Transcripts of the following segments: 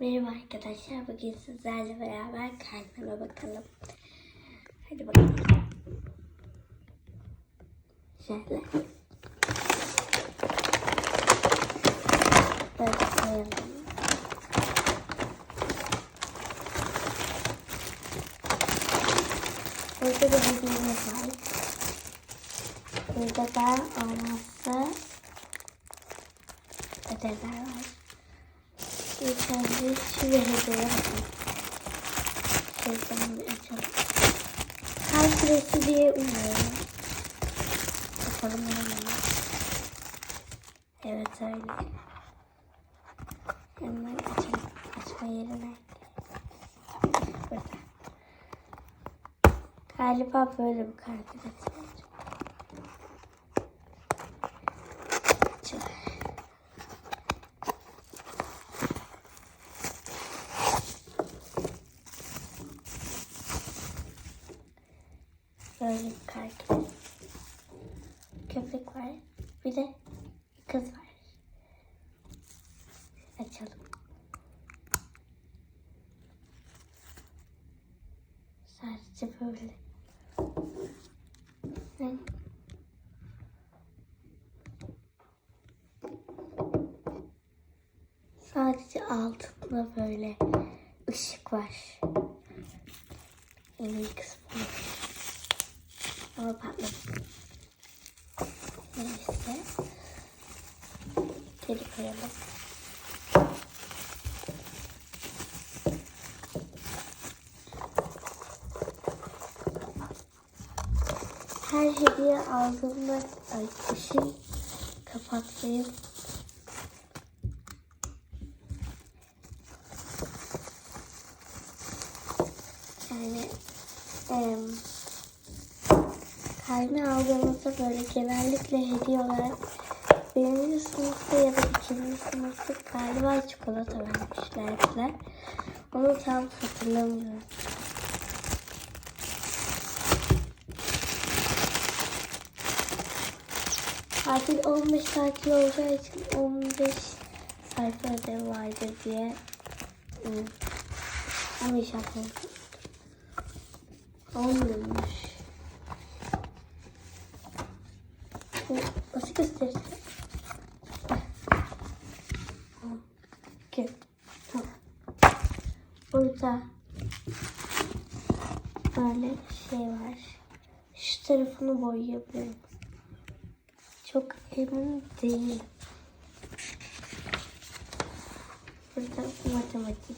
Merhaba arkadaşlar. Bugün sizlerle beraber kalbime bakalım. Hadi bakalım. Şöyle. Böyle koyalım. Burada da bildiğimiz var. Burada da olmazsa ödevler var. İlk önce şu hediye. Şuradan bir açalım. Kalp küresi diye umuyorum. Bakalım hemen. Evet öyle. Hemen açalım. Açma yerine. Burada. Galiba böyle bir kalp küresi Böyle kalp. Köpek var. Bir de kız var. Açalım. Sadece böyle. Ve Sadece altında böyle ışık var. En iyi kısmı. Ama patladı. Neyse. Geri koyalım. Her hediye aldığımda ay ışığı kapatmayı yani em, Kalbi aldığımızda böyle genellikle hediye olarak birinci sınıfta ya da ikinci sınıfta galiba çikolata vermişlerdiler. Onu tam hatırlamıyorum. Tatil 15 tatil olacağı için 15 sayfa ödev vardır diye hmm, ama inşallah olmuyormuş. Nasıl göstereceğim? Okey. Tamam. Burada böyle şey var. Şu tarafını boyayabilirim. Çok emin değilim. Burada matematik.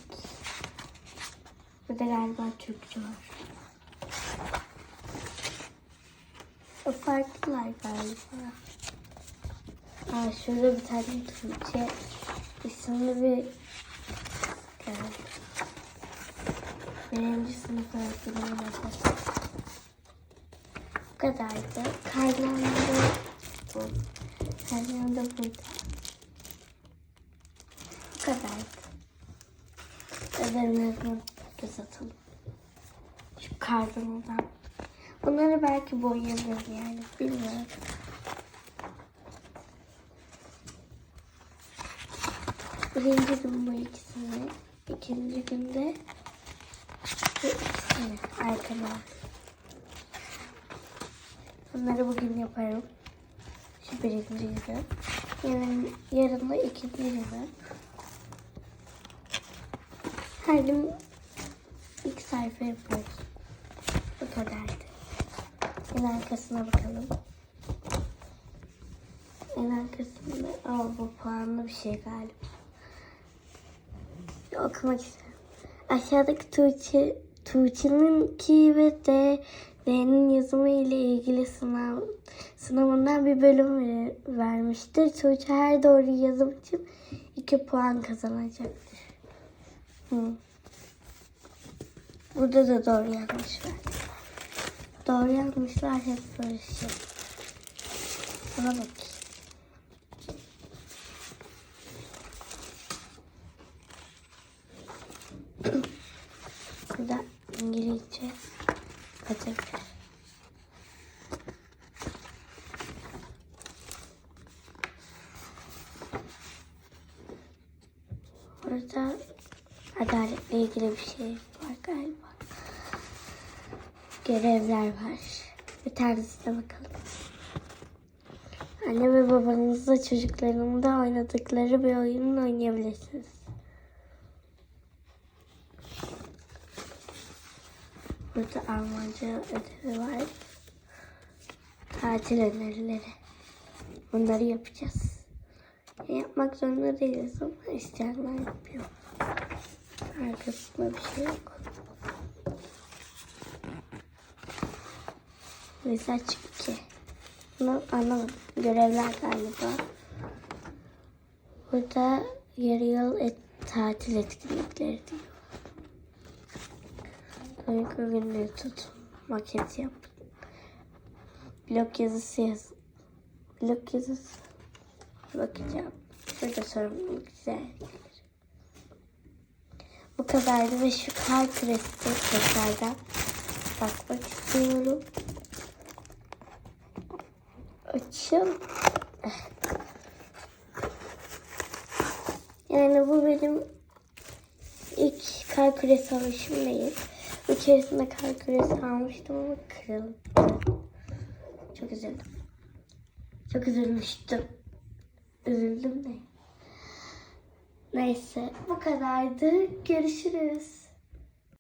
Burada galiba Türkçe var. Farklılar galiba. Aa, şurada bir tane Türkçe isimli bir evet. Birinci sınıf öğretmenim var. Bu kadardı. Kaynağım da bu. Kaynağım da burada. Bu kadardı. Ödevlerimi göz atalım. Şu kartonundan. Bunları belki boyayabilirim yani bilmiyorum. Birinci gün bu ikisini, ikinci günde bu ikisini arkama. Bunları bugün yaparım. Şu birinci günü. Yarın, yarın da ikinci günü. Her gün iki sayfa yaparız. Bu kadardı. En arkasına bakalım. En arkasında aa, bu puanlı bir şey galiba. Okumak istiyorum. Aşağıdaki Tuğçe, Tuğçe'ninki ve D, D'nin yazımı ile ilgili sınav sınavından bir bölüm ver- vermiştir. Tuğçe her doğru yazım için 2 puan kazanacaktır. Hı. Burada da doğru yanlış var. Doğru yanlışlar hep böyle şey. Buna bakayım. Burada Adaletle ilgili bir şey var galiba. Görevler var. Bir tanesine bakalım. Anne ve babanızla çocuklarımda oynadıkları bir oyunu oynayabilirsiniz. Burada Almanca ödevi var. Tatil önerileri. Bunları yapacağız. Yapmak zorunda değiliz ama isteyenler yapıyor. Arkasında bir şey yok. Mesaj ki. Bunu anlamadım. Görevler galiba. Burada yarı yıl et, tatil etkinlikleri diyor. Uyku günlüğü tut. Maket yap. Blok yazısı yaz. Blok yazısı. Bakacağım. Şurada sorumluluk güzel. Bu kadardı ve şu kar küresi tekrardan bakmak istiyorum. Açım. Yani bu benim ilk kar küresi alışım değil. Bir keresinde kar küresi almıştım ama kırıldı. Çok üzüldüm. Çok üzülmüştüm. Üzüldüm de. Neyse bu kadardı. Görüşürüz.